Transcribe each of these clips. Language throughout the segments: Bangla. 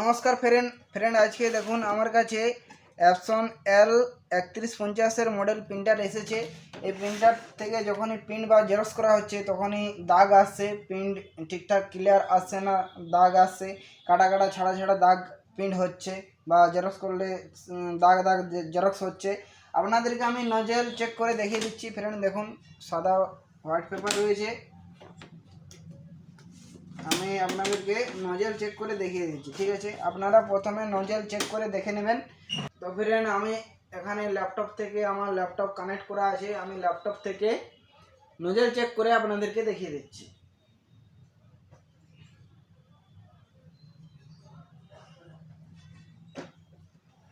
নমস্কার ফ্রেন্ড ফ্রেন্ড আজকে দেখুন আমার কাছে অ্যাপসন এল একত্রিশ পঞ্চাশের মডেল প্রিন্টার এসেছে। এই প্রিন্টার থেকে যখনই প্রিন্ট বা জেরক্স করা হচ্ছে, তখনই দাগ আসছে, প্রিন্ট ঠিকঠাক ক্লিয়ার আসছে না, দাগ আসছে, কাটা কাটা ছাড়া ছাড়া দাগ প্রিন্ট হচ্ছে বা জেরক্স করলে দাগ দাগ জেরক্স হচ্ছে। আপনাদেরকে আমি নজেল চেক করে দেখিয়ে দিচ্ছি। ফ্রেন্ড দেখুন, সাদা হোয়াইট পেপার রয়েছে। আমি আপনাদেরকে নজেল চেক করে দেখিয়ে দিচ্ছি, ঠিক আছে? আপনারা প্রথমে নজেল চেক করে দেখে নেবেন। তো ফ্রেন্ড আমি এখানে ল্যাপটপ থেকে আমার ল্যাপটপ কানেক্ট করা আছে, আমি ল্যাপটপ থেকে নজেল চেক করে আপনাদেরকে দেখিয়ে দিচ্ছি।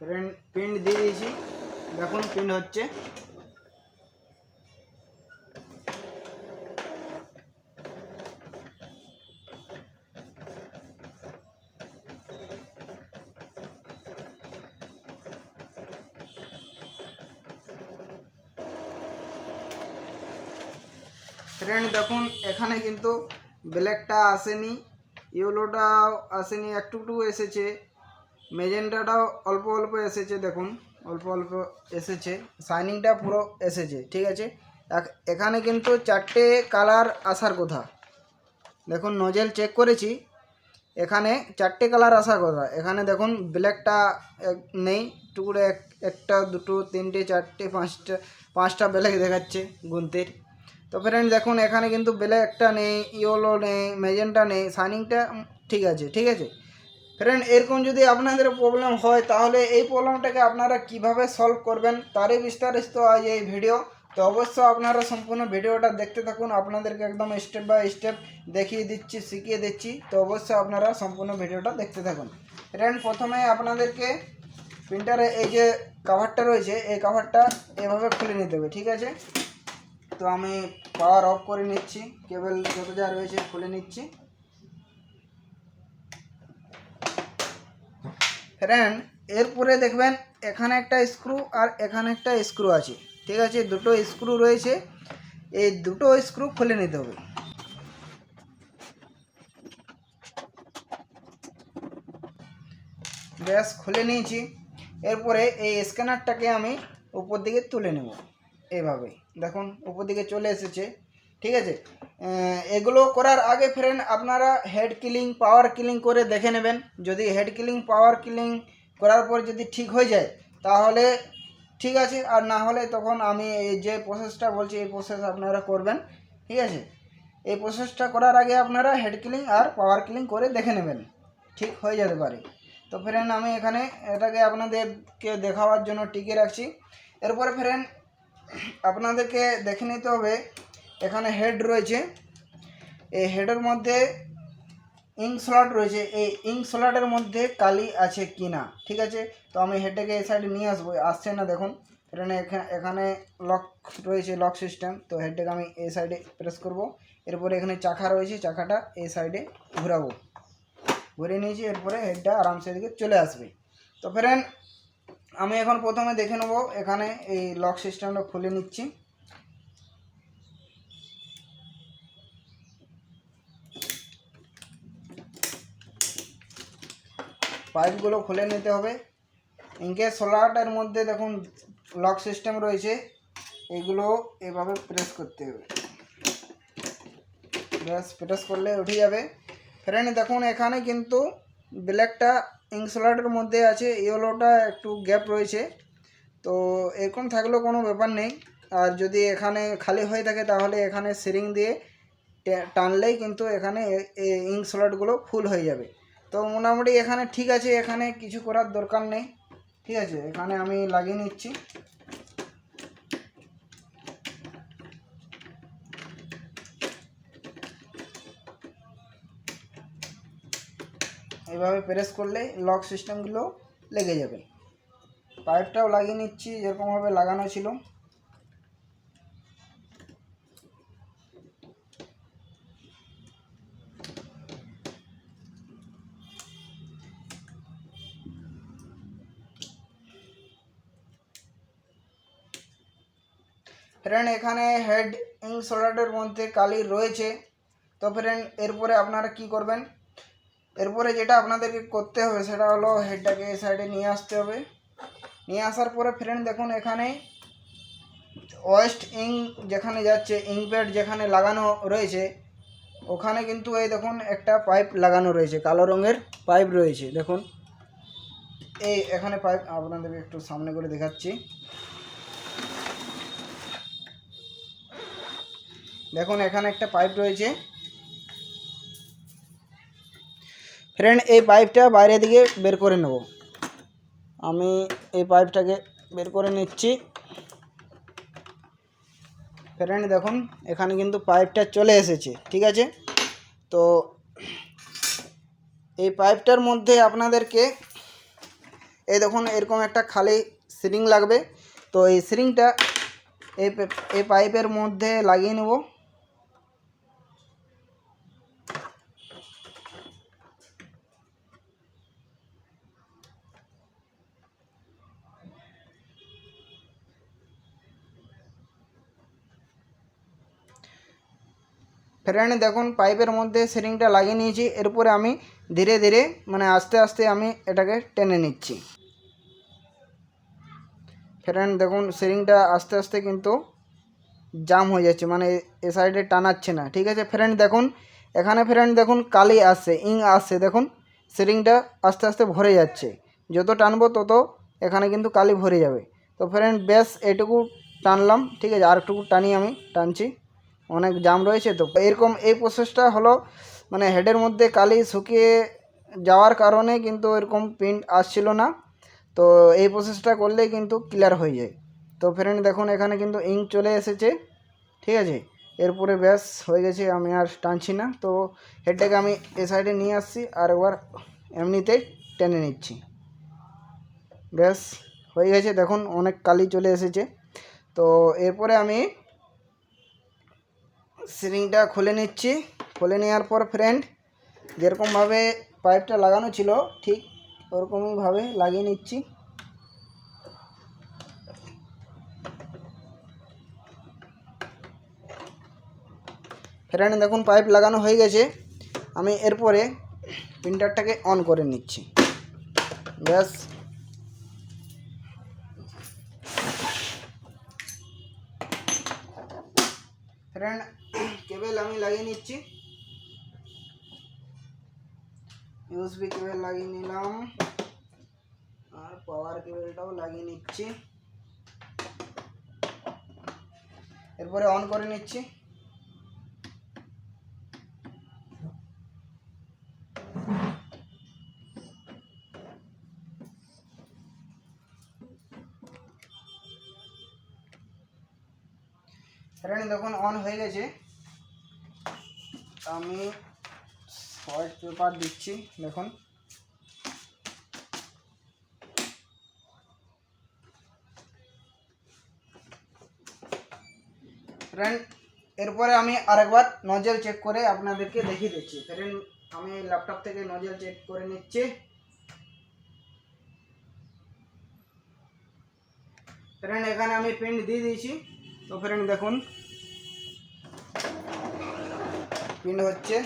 ফ্রেন্ড প্রিন্ট দিয়ে দিয়েছি। দেখুন প্রিন্ট হচ্ছে। ফ্রেন্ড দেখুন, এখানে কিন্তু ব্ল্যাকটা আসেনি ইয়েলোটাও আসেনি একটু একটু এসেছে মেজেন্টাটাও অল্প অল্প এসেছে, দেখুন, অল্প অল্প এসেছে শাইনিংটা পুরো এসেছে, ঠিক আছে? এখ- এখানে কিন্তু চারটে কালার আসার কথা। দেখুন নজেল চেক করেছি, এখানে চারটে কালার আসার কথা। এখানে দেখুন ব্ল্যাকটা নেই, টুকরো এক, একটা, দুটো, তিনটে, চারটে, পাঁচটা পাঁচটা ব্ল্যাক দেখাচ্ছে, গুনতির। তো ফ্রেন্ড দেখুন, এখানে কিন্তু ব্ল্যাকটা নেই ইয়েলো নেই মেজেন্টা নেই শাইনিংটা ঠিক আছে ঠিক আছে? ফ্রেন্ড এরকম যদি আপনাদের প্রবলেম হয়, তাহলে এই প্রবলেমটাকে আপনারা কীভাবে সলভ করবেন, তারই বিস্তারিত আজ এই ভিডিও তো অবশ্যই আপনারা সম্পূর্ণ ভিডিওটা দেখতে থাকুন, আপনাদেরকে একদম স্টেপ বাই স্টেপ দেখিয়ে দিচ্ছি, শিখিয়ে দিচ্ছি। তো অবশ্যই আপনারা সম্পূর্ণ ভিডিওটা দেখতে থাকুন। ফ্রেন্ড প্রথমে আপনাদেরকে প্রিন্টারে এই যে কাভারটা রয়েছে, এই কাভারটা এভাবে খুলে নিতে হবে, ঠিক আছে? তো আমি পাওয়ার অফ করে নিচ্ছি কেবল যত যা রয়েছে খুলে নিচ্ছি। ফ্রেন্ড এরপরে দেখবেন এখানে একটা স্ক্রু আর এখানে একটা স্ক্রু আছে। ঠিক আছে, দুটো স্ক্রু রয়েছে, এই দুটো স্ক্রু খুলে নিতে হবে। ব্যাস, খুলে নিয়েছি। এরপরে এই স্ক্যানারটাকে আমি উপর দিকে তুলে নেব এইভাবে দেখুন, উপর দিকে চলে এসেছে, ঠিক আছে? এগুলো করার আগে ফ্রেন্ড আপনারা হেড কিলিং পাওয়ার কিলিং করে দেখে নেবেন। যদি হেড কিলিং পাওয়ার কিলিং করার পর যদি ঠিক হয়ে যায়, তাহলে ঠিক আছে। আর না হলে তখন আমি এই যে প্রসেসটা বলছি, এই প্রসেস আপনারা করবেন, ঠিক আছে? এই প্রসেসটা করার আগে আপনারা হেড কিলিং আর পাওয়ার কিলিং করে দেখে নেবেন, ঠিক হয়ে যেতে পারে। তো ফ্রেন্ড আমি এখানে এটাকে আপনাদেরকে দেখাবার জন্য টিকে রাখছি। এরপরে ফ্রেন্ড আপনাদেরকে দেখে নিতে হবে, এখানে হেড রয়েছে। এই হেডের মধ্যে ইঙ্ক স্লট রয়েছে, এই ইঙ্ক স্লটের মধ্যে কালি আছে কি না ঠিক আছে? তো আমি হেডটাকে এই সাইডে নিয়ে আসব, আসছে না দেখুন। এখানে এখা- এখানে লক রয়েছে লক সিস্টেম তো হেডটাকে আমি এই সাইডে প্রেস করব। এরপরে এখানে চাকা রয়েছে, চাকাটা এই সাইডে ঘোরাবো। ঘুরে নিয়েছি, এরপরে হেডটা আরামসে এদিকে চলে আসবে। তো ফ্রেন্ড আমি এখন প্রথমে দেখে নেব, এখানে এই লক সিস্টেমটা খুলে নিচ্ছি। পাইপগুলো খুলে নিতে হবে। ইনকে সোলারটার মধ্যে দেখুন লক সিস্টেম রয়েছে, এগুলো এভাবে প্রেস করতে হবে। ব্যাস প্রেস করলে উঠে যাবে। ফ্রেন্ড দেখুন, এখানে কিন্তু ব্ল্যাকটা ইঙ্ক সোলারের মধ্যে আছে, ইয়েলোটা একটু গ্যাপ রয়েছে। তো এরকম থাকলেও কোনো ব্যাপার নেই। আর যদি এখানে খালি হয়ে থাকে, তাহলে এখানে সিরিং দিয়ে টানলেই কিন্তু এখানে ইঙ্ক স্লটগুলো ফুল হয়ে যাবে। তো মোটামুটি এখানে ঠিক আছে, এখানে কিছু করার দরকার নেই। ঠিক আছে, এখানে আমি লাগিয়ে নিচ্ছি। এইভাবে প্রেস করলে লক সিস্টেমগুলো লেগে যাবে। পাইপটাও লাগিয়ে নিচ্ছি, যেরকমভাবে লাগানো ছিল। ফ্রেন্ড এখানে হেড ইনসোলারের মধ্যে কালি রয়েছে। তো ফ্রেন্ড এরপরে আপনারা কি করবেন? এরপরে যেটা আপনাদেরকে করতে হবে সেটা হলো হেডটাকে এই সাইডে নিয়ে আসতে হবে। নিয়ে আসার পরে ফ্রেন্ড দেখুন এখানে ওয়েস্ট ইঙ্ক যেখানে যাচ্ছে ইঙ্ক প্যাড যেখানে লাগানো রয়েছে, ওখানে কিন্তু এই দেখুন একটা পাইপ লাগানো রয়েছে, কালো রঙের পাইপ রয়েছে, দেখুন। এই এখানে পাইপ আপনাদেরকে একটু সামনে করে দেখাচ্ছি। দেখুন এখানে একটা পাইপ রয়েছে। ফ্রেন্ড, এই পাইপটা বাইরে দিকে বের করে নেব। আমি এই পাইপটাকে বের করে নিচ্ছি। ফ্রেন্ড, দেখুন, এখানে কিন্তু পাইপটা চলে এসেছে, ঠিক আছে? তো এই পাইপটার মধ্যে আপনাদেরকে, এই দেখুন, এরকম একটা খালি সিরিং লাগবে। তো এই সিরিংটা এই পাইপের মধ্যে লাগিয়ে নেব। ফ্রেন্ড দেখুন, পাইপের মধ্যে সিরিংটা লাগিয়ে নিয়েছি। এরপরে আমি ধীরে ধীরে মানে আস্তে আস্তে আমি এটাকে টেনে নিচ্ছি। ফ্রেন্ড দেখুন সিরিংটা আস্তে আস্তে কিন্তু জাম হয়ে যাচ্ছে মানে এ সাইডে টানাচ্ছে না। ঠিক আছে ফ্রেন্ড দেখুন, এখানে ফ্রেন্ড দেখুন, কালি আসছে, ইং আসছে, দেখুন সিরিংটা আস্তে আস্তে ভরে যাচ্ছে। যত টানবো তত এখানে কিন্তু কালি ভরে যাবে। তো ফ্রেন্ড বেশ এটুকু টানলাম, ঠিক আছে আর একটুকু টানি আমি, টানছি। অনেক জাম রয়েছে তো এরকম এই প্রসেসটা হলো মানে হেডের মধ্যে কালি শুকিয়ে যাওয়ার কারণে কিন্তু এরকম প্রিন্ট আসছিল না। তো এই প্রসেসটা করলে কিন্তু ক্লিয়ার হয়ে যায়। তো ফ্রেন্ড দেখুন, এখানে কিন্তু ইঙ্ক চলে এসেছে, ঠিক আছে? এরপরে ব্যাস হয়ে গেছে, আমি আর টানছি না। তো হেডটাকে আমি এ সাইডে নিয়ে আসছি, আর একবার এমনিতেই টেনে নিচ্ছি। ব্যাস হয়ে গেছে, দেখুন, অনেক কালি চলে এসেছে। তো এরপরে আমি সিরিংটা খুলে নিচ্ছি। খুলে নেওয়ার পর ফ্রেন্ড যেরকমভাবে পাইপটা লাগানো ছিল, ঠিক ওরকমইভাবে লাগিয়ে নিচ্ছি। ফ্রেন্ড দেখুন পাইপ লাগানো হয়ে গেছে। আমি এরপরে প্রিন্টারটাকে অন করে নিচ্ছি। ব্যাস। ফ্রেন্ড কেবল আমি লাগিয়ে নিচ্ছি ইউএসবি কেবল লাগিয়ে নিলাম আর পাওয়ার কেবলটাও লাগিয়ে নিচ্ছি এরপরে অন করে নিচ্ছি ফ্রেন্ড দেখুন অন হয়ে গেছে। আমি হোয়াইট পেপার দিচ্ছি, দেখুন। ফ্রেন্ড এরপরে আমি আরেকবার নজল চেক করে আপনাদেরকে দেখিয়ে দিচ্ছি। ফ্রেন্ড আমি ল্যাপটপ থেকে নজল চেক করে নিচ্ছি। ফ্রেন্ড এখানে আমি প্রিন্ট দিয়ে দিয়েছি। তো ফ্রেন্ড দেখুন প্রিন্ট হচ্ছে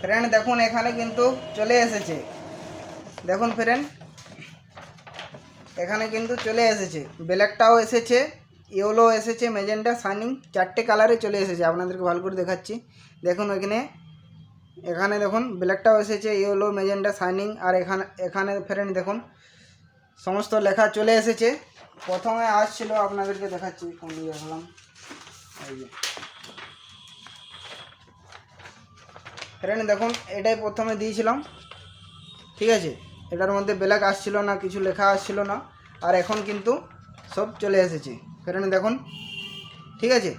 ফ্রেন্ড দেখুন এখানে কিন্তু চলে এসেছে দেখুন ফ্রেন্ড এখানে কিন্তু চলে এসেছে ব্ল্যাকটাও এসেছে ইয়েলো এসেছে মেজেন্টা শাইনিং চারটে কালারে চলে এসেছে। আপনাদেরকে ভালো করে দেখাচ্ছি। দেখুন ওইখানে, এখানে দেখুন ব্ল্যাকটাও এসেছে, ইয়েলো মেজেন্টা শাইনিং আর এখানে এখানে ফ্রেন্ড দেখুন, সমস্ত লেখা চলে এসেছে। প্রথমে আসছিল, আপনাদেরকে দেখাচ্ছি, কোন দেখালাম ফ্রেন্ড দেখুন, এটাই প্রথমে দিয়েছিলাম। ঠিক আছে? এটার মধ্যে ব্ল্যাক আসছিল না, কিছু লেখা আসছিল না, আর এখন কিন্তু সব চলে এসেছে। ফ্রেন্ড দেখুন। ঠিক আছে?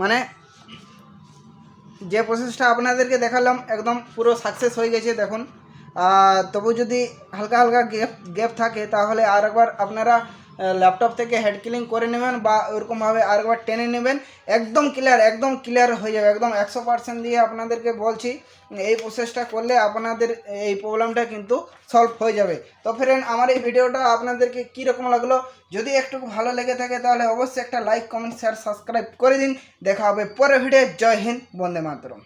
মানে যে প্রসেসটা আপনাদেরকে দেখালাম, একদম পুরো সাকসেস হয়ে গেছে, দেখুন। তবু যদি হালকা হালকা গ্যাপ গ্যাপ থাকে, তাহলে আর একবার আপনারা ল্যাপটপ থেকে হেড ক্লিন করে নেবেন বা ওরকমভাবে আরেকবার টেনে নেবেন, একদম ক্লিয়ার একদম ক্লিয়ার হয়ে যাবে, একদম একশো পার্সেন্ট দিয়ে আপনাদেরকে বলছি, এই প্রসেসটা করলে আপনাদের এই প্রবলেমটা কিন্তু সলভ হয়ে যাবে। তো ফ্রেন্ড আমার এই ভিডিওটা আপনাদেরকে কীরকম লাগল? যদি একটু ভালো লেগে থাকে তাহলে অবশ্যই একটা লাইক কমেন্ট শেয়ার সাবস্ক্রাইব করে দিন। দেখা হবে পরের ভিডিও জয় হিন্দ, বন্দে মাতরম।